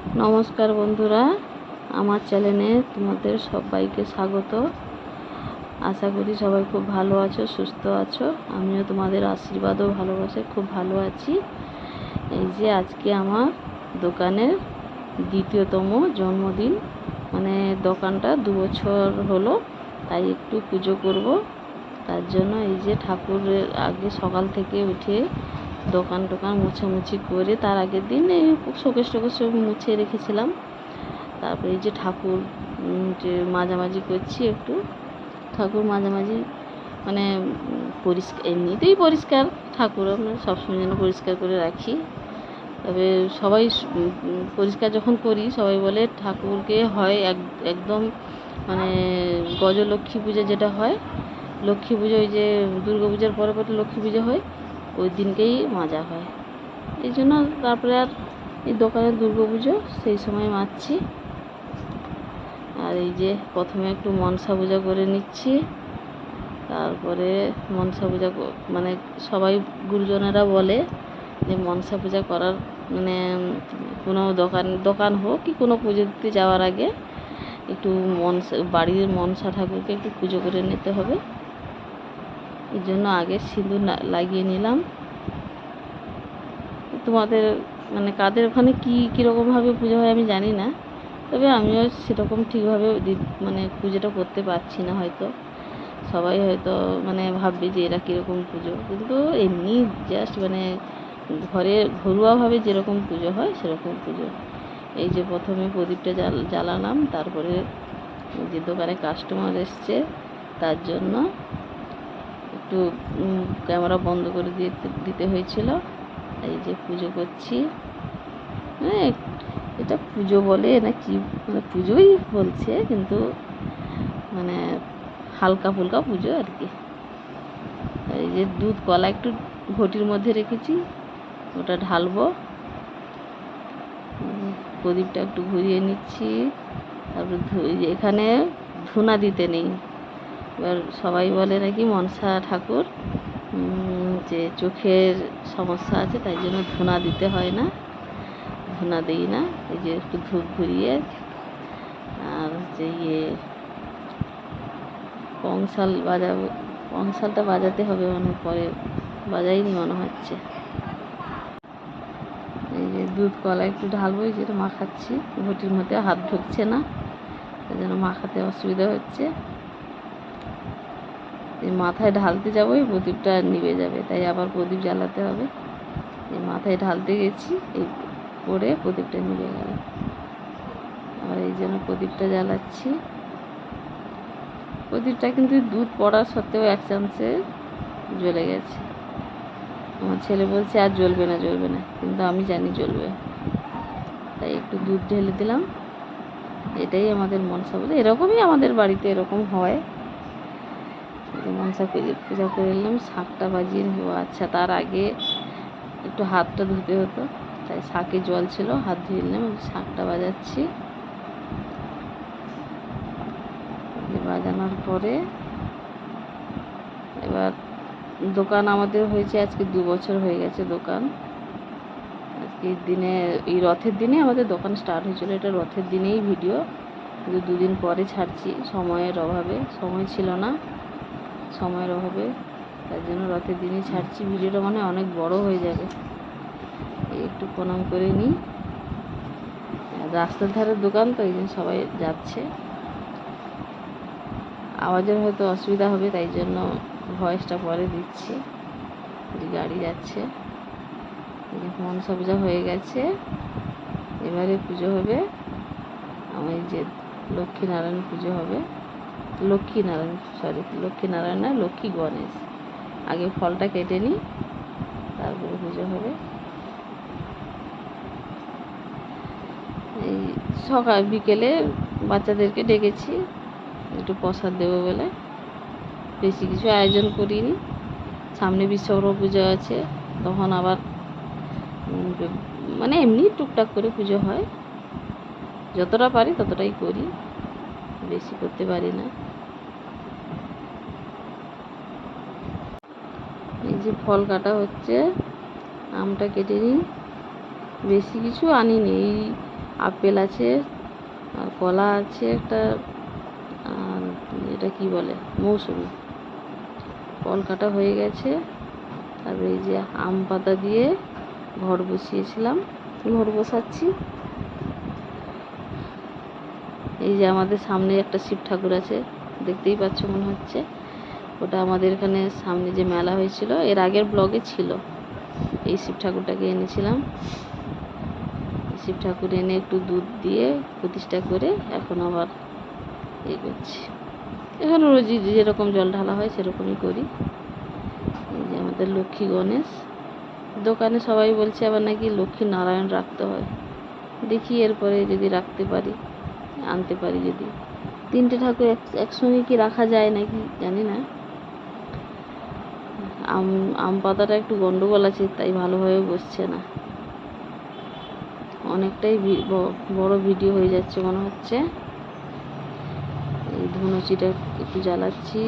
নমস্কার বন্ধুরা, আমার চ্যানেলে তোমাদের সবাইকে স্বাগত। আশা করি সবাই খুব ভালো আছো, সুস্থ আছো। আমিও তোমাদের আশীর্বাদ ও খুব ভালো আছি। এই যে আজকে আমার দোকানের দ্বিতীয়তম জন্মদিন মানে দোকানটা দু বছর হলো, তাই একটু পুজো করব। তার জন্য এই যে ঠাকুরের আগে সকাল থেকে উঠে দোকান টোকান মুছামুছি করে তার আগের দিন এই শোকেস টোকেস সব মুছে রেখেছিলাম। তারপরে এই যে ঠাকুর যে মাঝামাঝি করছি একটু, ঠাকুর মাঝামাঝি মানে পরিষ্কার, এমনিতেই পরিষ্কার, ঠাকুর আমরা সবসময় যেন পরিষ্কার করে রাখি। তবে সবাই পরিষ্কার যখন করি, সবাই বলে ঠাকুরকে হয় এক, একদম মানে গজলক্ষ্মী পুজো যেটা হয়, লক্ষ্মী পুজো ওই যে দুর্গা পূজার পরে পরে লক্ষ্মী পুজো হয়। ওই দিনকেই মাজা হয়। এই জন্য তারপরে আর এই দোকানে দুর্গা পুজো সেই সময় মাজছি আর এই যে প্রথমে একটু মনসা পূজা করে নিচ্ছি। তারপরে মনসা পূজা মানে সবাই গুরুজনেরা বলে যে মনসা পূজা করার মানে কোনো দোকান দোকান হোক কি কোনো পুজো দিতে যাওয়ার আগে একটু মনসা, বাড়ির মনসা ঠাকুরকে একটু পুজো করে নিতে হবে। এই জন্য আগে সিঁদুর লাগিয়ে নিলাম। তোমাদের মানে কাদের ওখানে কী, কীরকমভাবে পুজো হয় আমি জানি না। তবে আমিও সেরকম ঠিকভাবে মানে পুজোটা করতে পারছি না হয়তো। সবাই হয়তো মানে ভাববে যে এরা কীরকম পুজো। কিন্তু এমনি জাস্ট মানে ঘরে ঘরোয়াভাবে যেরকম পুজো হয় সেরকম পুজো। এই যে প্রথমে প্রদীপটা জ্বাল জ্বালালাম, তারপরে যে দোকানে কাস্টমার এসছে, তার জন্য একটু ক্যামেরা বন্ধ করে দিতে দিতে হয়েছিল। এই যে পুজো করছি। হ্যাঁ এটা পুজো বলে না কি মানে পুজোই বলছে, কিন্তু মানে হালকা ফুলকা পুজো আর কি। এই যে দুধ কলা একটু ঘটির মধ্যে রেখেছি, ওটা ঢালবো। প্রদীপটা একটু ঘুরিয়ে নিচ্ছি। তারপরে এখানে ধুনা দিতে নেই। এবার সবাই বলে নাকি মনসা ঠাকুর যে চোখের সমস্যা আছে তাই জন্য ধুনা দিতে হয় না, ধুনা দিই না, এই যে একটু ধূপ ঘুরিয়ে, আর হচ্ছে ইয়ে কংসাল বাজাবো কংসালটা বাজাতে হবে মনে পরে, বাজাইনি মনে হচ্ছে। এই যে দুধ কলা একটু ঢালবো, এই যেটা মাখাচ্ছি, ঘটির মধ্যে হাত ঢুকছে না, তাই জন্য মাখাতে অসুবিধা হচ্ছে। এই মাথায় ঢালতে যাব এই প্রদীপটা নিভে যাবে, তাই আবার প্রদীপ জ্বালাতে হবে। এই মাথায় ঢালতে গেছি, এই পরে প্রদীপটা নিভে গেল। আর এই জন্য প্রদীপটা জ্বালাচ্ছি। প্রদীপটা কিন্তু দুধ পড়ার সত্ত্বেও এক চামচে জ্বলে গেছে। আমার ছেলে বলছে, আর জ্বলবে না জ্বলবে না। কিন্তু আমি জানি জ্বলবে। তাই একটু দুধ ঢেলে দিলাম। এটাই আমাদের মনসা বলে এরকমই আমাদের বাড়িতে এরকম হয়। মনসা পুজো করে নিলাম শাকটা বাজিয়ে নেব আচ্ছা তার আগে একটু হাতটা ধুতে হতো, তাই শাকে জল ছিল, হাত ধুয়ে নিলাম শাকটা বাজাচ্ছি। বাজানোর পরে এবার দোকান আমাদের হয়েছে আজকে দু বছর হয়ে গেছে দোকান। আজকে দিনে, এই রথের দিনে আমাদের দোকান স্টার্ট হয়েছিল, এটা রথের দিনেই ভিডিও কিন্তু দুদিন পরে ছাড়ছি, সময়ের অভাবে, সময় ছিল না। সময়ের অভাবে। তার জন্য রথের দিনই ছাড়ছি। ভিডিওটা মানে অনেক বড় হয়ে যাবে। একটু প্রণাম করে নিই। রাস্তার ধারের দোকান তো, এই সবাই যাচ্ছে। আওয়াজের হয়তো অসুবিধা হবে, তাই জন্য ভয়েসটা পরে দিচ্ছি। গাড়ি যাচ্ছে। মনসা পূজা হয়ে গেছে। এবারে পুজো হবে। আমার যে লক্ষ্মীনারায়ণ পুজো হবে। লক্ষ্মীনারায়ণ সরি লক্ষ্মীনারায়ণ না লক্ষ্মী গণেশ। আগে ফলটা কেটে নিই, তারপরে পুজো হবে। এই সকাল বিকেলে বাচ্চাদেরকে ডেকেছি, একটু প্রসাদ দেবো বলে। বেশি কিছু আয়োজন করিনি। সামনে বিশ্বকর্মা পুজো আছে, তখন আবার মানে এমনি টুকটাক করে পুজো হয়। যতটা পারি ততটাই করি। বেশি করতে পারি না। এই যে ফল কাটা হচ্ছে, আমটা কেটে নিই। বেশি কিছু আনিনি, এই আপেল আছে, আর কলা আছে একটা, আর এটা কি বলে, মৌসুমি। কল কাটা হয়ে গেছে। তারপরে এই যে আম পাতা দিয়ে ঘর বসিয়েছিলাম। ঘর বসাচ্ছি। এই যে আমাদের সামনে একটা শিব ঠাকুর আছে, দেখতেই পাচ্ছ মনে হচ্ছে। ওটা আমাদের এখানে সামনে যে মেলা হয়েছিল, এর আগের ব্লগে ছিল। এই শিব ঠাকুরটাকে এনেছিলাম। শিব ঠাকুর এনে একটু দুধ দিয়ে প্রতিষ্ঠা করে এখন আবার ইয়ে করছি। এখন রোজই যেরকম জল ঢালা হয় সেরকমই করি। এই যে আমাদের লক্ষ্মী গণেশ। দোকানে সবাই বলছে আবার নাকি লক্ষ্মী নারায়ণ রাখতে হয়। দেখি এরপরে যদি রাখতে পারি। আনতে পারি যদি। তিনটে ঠাকুর এক, একসঙ্গে কি রাখা যায় নাকি জানি না। আম আম পাতাটা একটু গন্ডগোল আছে, তাই ভালোভাবে বসছে না। অনেকটাই বড় ভিডিও হয়ে যাচ্ছে মনে হচ্ছে। এই ধুনুচিটা একটু জ্বালাচ্ছি।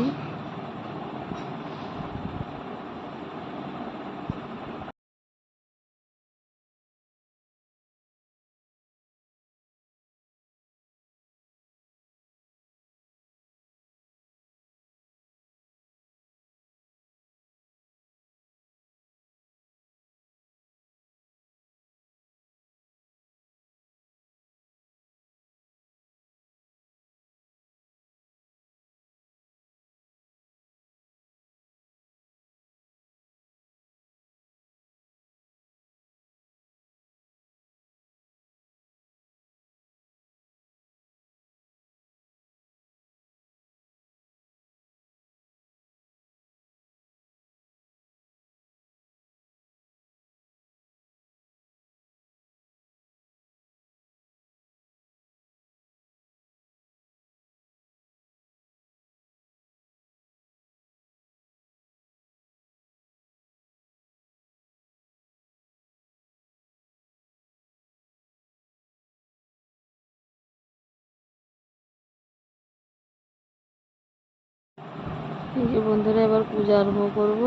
যে বন্ধুরা, এবার পূজা আরম্ভ করব।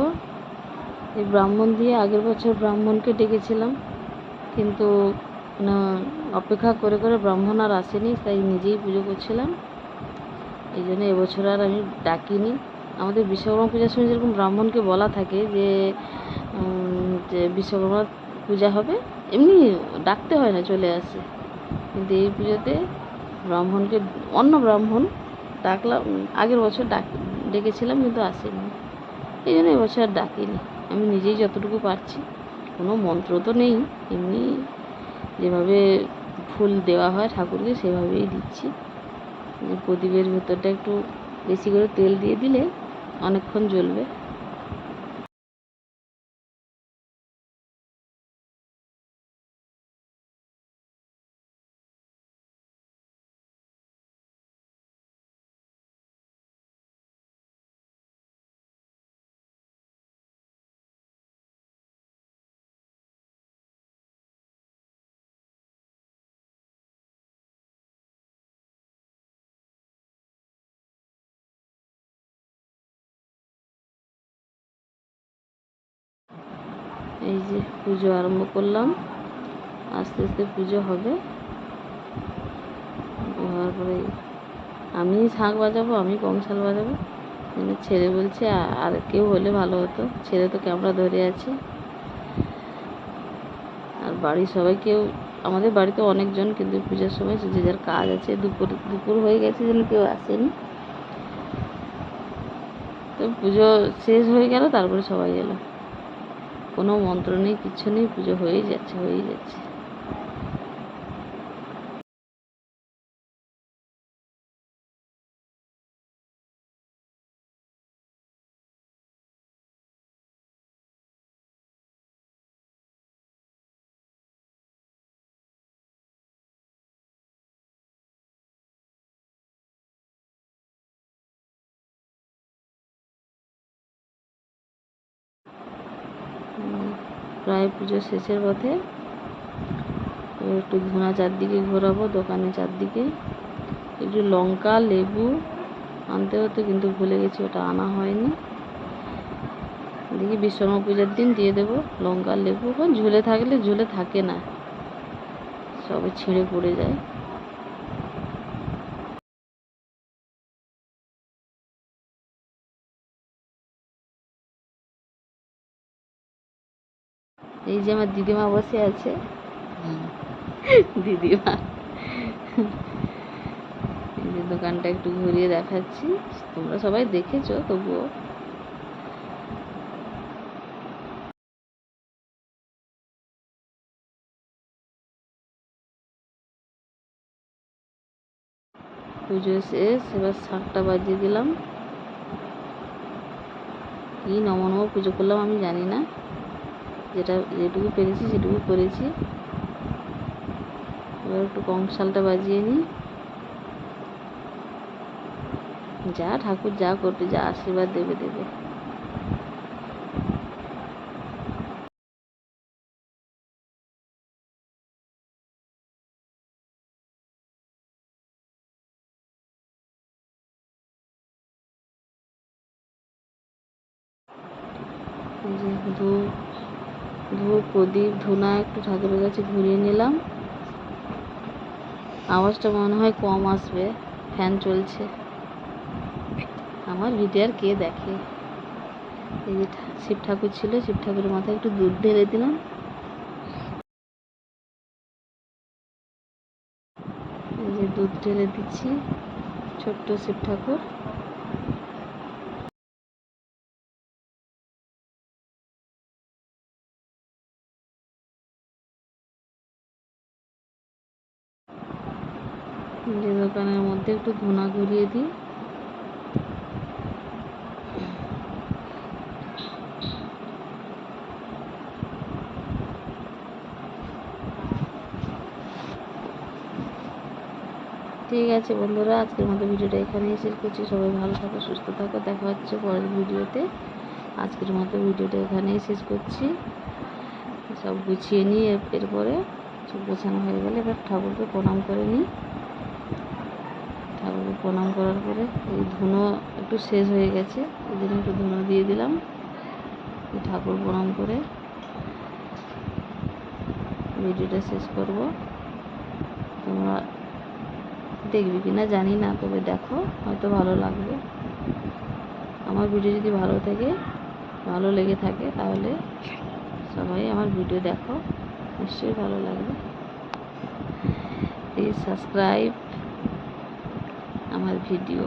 এই ব্রাহ্মণ দিয়ে আগের বছর ব্রাহ্মণকে ডেকেছিলাম, কিন্তু অপেক্ষা করে করে ব্রাহ্মণ আর আসেনি, তাই নিজেই পুজো করছিলাম। এই জন্য এবছর আর আমি ডাকিনি। আমাদের বিশ্বকর্মা পূজার সময় যেরকম ব্রাহ্মণকে বলা থাকে যে বিশ্বকর্মা পূজা হবে, এমনি ডাকতে হয় না, চলে আসে। কিন্তু এই পুজোতে ব্রাহ্মণকে, অন্য ব্রাহ্মণ ডাকলাম, আগের বছর ডাক ডেকেছিলাম, কিন্তু আসেনি। এই জন্য এবছর আর ডাকিনি। আমি নিজেই যতটুকু পারছি। কোনো মন্ত্র তো নেই। এমনি যেভাবে ফুল দেওয়া হয় ঠাকুরকে, সেভাবেই দিচ্ছি। প্রদীপের ভেতরটা একটু বেশি করে তেল দিয়ে দিলে অনেকক্ষণ জ্বলবে। এই যে পুজো আরম্ভ করলাম। আস্তে আস্তে পুজো হবে। হওয়ার পরে আমি শাঁখ বাজাবো, আমি কংসাল বাজাবো। কিন্তু ছেলে বলছে আর কেউ হলে ভালো হতো। ছেলে তো ক্যামেরা ধরে আছে। আর বাড়ির সবাই কেউ, আমাদের বাড়িতে অনেকজন কিন্তু পূজার সময় যে যার কাজ আছে, দুপুর দুপুর হয়ে গেছে যেন কেউ আসেনি। তো পুজো শেষ হয়ে গেল, তারপরে সবাই এলো। কোনো মন্ত্র নেই কিচ্ছু নেই পুজো হয়েই যাচ্ছে হয়েই যাচ্ছে। প্রায় পুজো শেষের পথে একটু ধুনা চারদিকে ঘোরাবো দোকানে চারদিকে। একটু লঙ্কা, লেবু আনতে হতো, কিন্তু ভুলে গেছি, ওটা আনা হয়নি। দেখি বিশ্বকর্মা পূজার দিন দিয়ে দেবো, লঙ্কা, লেবু ঝুলে থাকলে ঝুলে থাকে না। সবে ছিঁড়ে পড়ে যায়। এই যে আমার দিদিমা বসে আছে। দিদিমা। এই যে দোকানটা একটু ঘুরিয়ে দেখাচ্ছি। তোমরা সবাই দেখেছ তবুও। পুজো শেষ এবার সাতটা বাজিয়ে দিলাম। কি নম নম পুজো করলাম আমি জানি না। যেটা যেটুকু পেরেছি, সেটুকু করেছি। এবার একটু কংসালটা বাজিয়ে নিই। যা ঠাকুর যা করবে, যা আশীর্বাদ দেবে দেবে এই যে ধূপ প্রদীপ ধুনা একটু ঠাকুরের কাছে ঘুরিয়ে নিলাম। আওয়াজটা মনে হয় কম আসবে, ফ্যান চলছে। আমার ভিডিও আর কে দেখে? এই যে শিব ঠাকুর ছিল, শিব ঠাকুরের মাথায় একটু দুধ ঢেলে দিলাম। এই যে দুধ ঢেলে দিচ্ছি, ছোট্ট শিব ঠাকুর। যে দোকানের মধ্যে একটু ধুনা ঘুরিয়ে দিই। ঠিক আছে বন্ধুরা, আজকের মতো ভিডিওটা এখানেই শেষ করছি। সবাই ভালো থাকো, সুস্থ থাকো। দেখা হচ্ছে পরের ভিডিওতে। আজকের মতো ভিডিওটা এখানেই শেষ করছি। সব গুছিয়ে নিই এরপরে সব গোছানো হয়ে গেলে এবার ঠাকুরকে প্রণাম করে নিই। প্রণাম করার পরে এই ধুনো একটু শেষ হয়ে গেছে এই জন্য একটু ধুনো দিয়ে দিলাম। ঠাকুর প্রণাম করে ভিডিওটা শেষ করব। তোমরা দেখবে কি না জানি না, তবে দেখো, হয়তো ভালো লাগবে। আমার ভিডিও যদি ভালো থাকে, ভালো লেগে থাকে, তাহলে সবাই আমার ভিডিও দেখো। নিশ্চয়ই ভালো লাগবে। প্লিজ সাবস্ক্রাইব আমার ভিডিও।